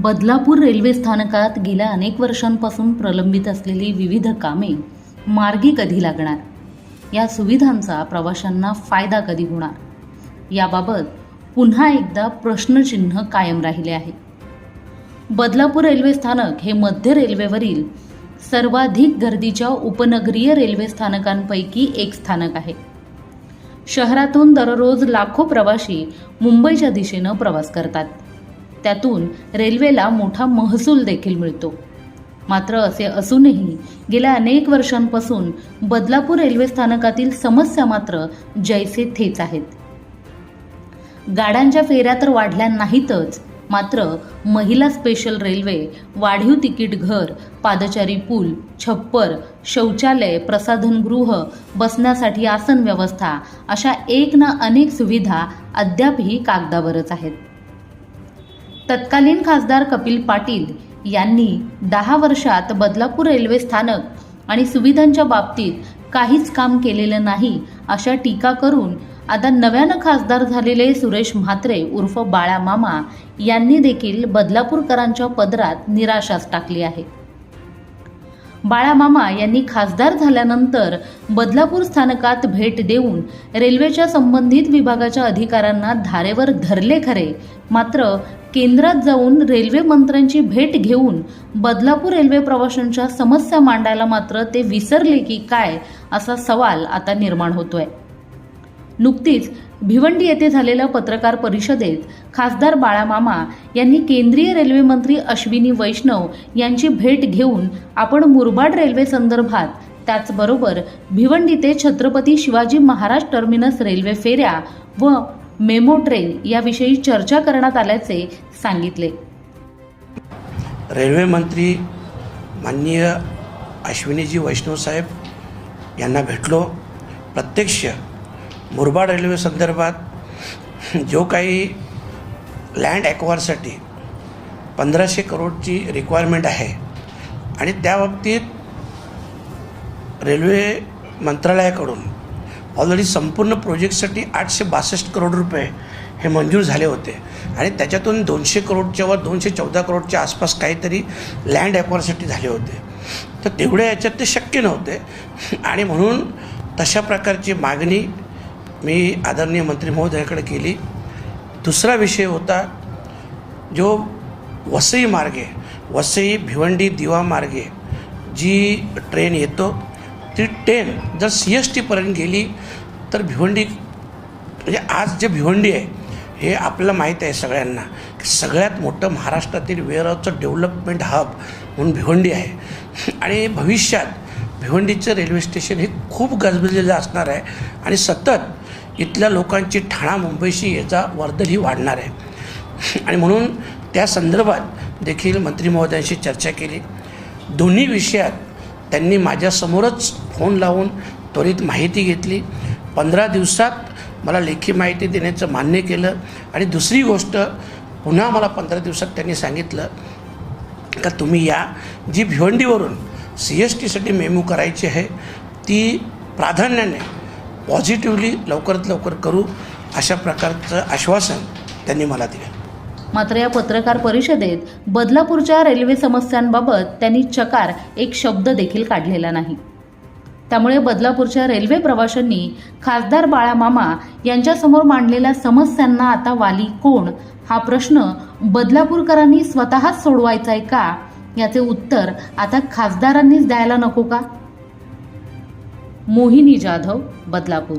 Badlapur railway स्थानकात गेल्या अनेक वर्षांपासून प्रलंबित असलेली विविध कामे मार्गी कधी लागणार? या सुविधांचा प्रवाशांना फायदा कधी होणार? याबाबत पुन्हा एकदा प्रश्नचिन्ह कायम राहिले आहे. बदलापूर रेल्वे स्थानक हे मध्य रेल्वेवरील सर्वाधिक गर्दीच्या उपनगरीय रेल्वे स्थानकांपैकी एक स्थानक आहे. शहरातून दररोज लाखो प्रवासी मुंबईच्या दिशेनं प्रवास करतात. त्यातून रेल्वेला मोठा महसूल देखील मिळतो. मात्र असे असूनही गेल्या अनेक वर्षांपासून बदलापूर रेल्वे स्थानकातील समस्या मात्र जैसे थेच आहेत. गाड्यांच्या फेऱ्या तर वाढल्या नाहीतच मात्र महिला स्पेशल रेल्वे वाढीव तिकीट घर पादचारी पूल छप्पर शौचालय प्रसाधनगृह बसण्यासाठी आसन व्यवस्था अशा एक ना अनेक सुविधा अद्यापही कागदावरच आहेत. तत्कालीन खासदार कपिल पाटील यांनी दहा वर्षात बदलापूर रेल्वे स्थानक आणि सुविधांच्या बाबतीत काहीच काम केलेलं नाही अशा टीका करून आता नव्यानं खासदार झालेले सुरेश म्हात्रे उर्फ बाळा मामा यांनी देखील बदलापूरकरांच्या पदरात निराशाच टाकली आहे. बाळामामा यांनी खासदार झाल्यानंतर बदलापूर स्थानकात भेट देऊन रेल्वेच्या संबंधित विभागाच्या अधिकाऱ्यांना धारेवर धरले खरे मात्र केंद्रात जाऊन रेल्वे मंत्र्यांची भेट घेऊन बदलापूर रेल्वे प्रवाशांच्या समस्या मांडायला मात्र ते विसरले की काय असा सवाल आता निर्माण होतोय. नुकतीच भिवंडी येथे झालेल्या पत्रकार परिषदेत खासदार बाळामामा यांनी केंद्रीय रेल्वे मंत्री अश्विनी वैष्णव यांची भेट घेऊन आपण मुरबाड रेल्वे संदर्भात त्याचबरोबर भिवंडी ते छत्रपती शिवाजी महाराज टर्मिनस रेल्वे फेऱ्या व मेमो ट्रेन याविषयी चर्चा करण्यात आल्याचे सांगितले. रेल्वे मंत्री माननीय अश्विनीजी वैष्णव साहेब यांना भेटलो. प्रत्यक्ष मुरबाड रेल्वे संदर्भात जो काही लँड ॲक्वारसाठी पंधराशे करोडची रिक्वायरमेंट आहे आणि त्या बाबतीत रेल्वे मंत्रालयाकडून ऑलरेडी संपूर्ण प्रोजेक्टसाठी आठशे बासष्ट करोड रुपये हे मंजूर झाले होते. आणि त्याच्यातून दोनशे करोडच्या वर दोनशे चौदा करोडच्या आसपास काहीतरी लँड ॲक्वायरसाठी झाले होते. तर तेवढ्या याच्यात ते शक्य नव्हते. आणि म्हणून तशा प्रकारची मागणी मी आदरणीय मंत्री महोदयाकडे केली. दुसरा विषय होता जो वसई मार्गे वसई भिवंडी दिवा मार्गे जी ट्रेन येतो ती ट्रेन जर सी एस टीपर्यंत गेली तर भिवंडी म्हणजे आज जे भिवंडी आहे हे आपल्याला माहीत आहे सगळ्यांना की सगळ्यात मोठं महाराष्ट्रातील वेअरहाऊसचं डेव्हलपमेंट हब म्हणून भिवंडी आहे. आणि भविष्यात भिवंडीचं रेल्वे स्टेशन हे खूप गजबजलेलं असणार आहे आणि सतत इथल्या लोकांची ठाणा मुंबईशी याचा वर्दल ही वाढणार आहे. आणि म्हणून त्या संदर्भात देखील मंत्री महोदयांशी चर्चा केली. दोन्ही विषयात त्यांनी माझ्यासमोरच फोन लावून त्वरित माहिती घेतली. पंधरा दिवसात मला लेखी माहिती देण्याचं मान्य केलं. आणि दुसरी गोष्ट पुन्हा मला पंधरा दिवसात त्यांनी सांगितलं का तुम्ही या. जी भिवंडीवरून सी एस टीसाठी मेमू करायची आहे ती प्राधान्याने पॉझिटिव्हली लवकरात लवकर करू अशा प्रकारचं आश्वासन त्यांनी मला दिलं. मात्र या पत्रकार परिषदेत बदलापूरच्या रेल्वे समस्यांबाबत त्यांनी चकार एक शब्द देखील काढलेला नाही. त्यामुळे बदलापूरच्या रेल्वे प्रवाशांनी खासदार बाळामामा यांच्यासमोर मांडलेल्या समस्यांना आता वाली कोण? हा प्रश्न बदलापूरकरांनी स्वतःच सोडवायचा आहे का? याचे उत्तर आता खासदारांनीच द्यायला नको का? मोहिनी जाधव बदलापूर.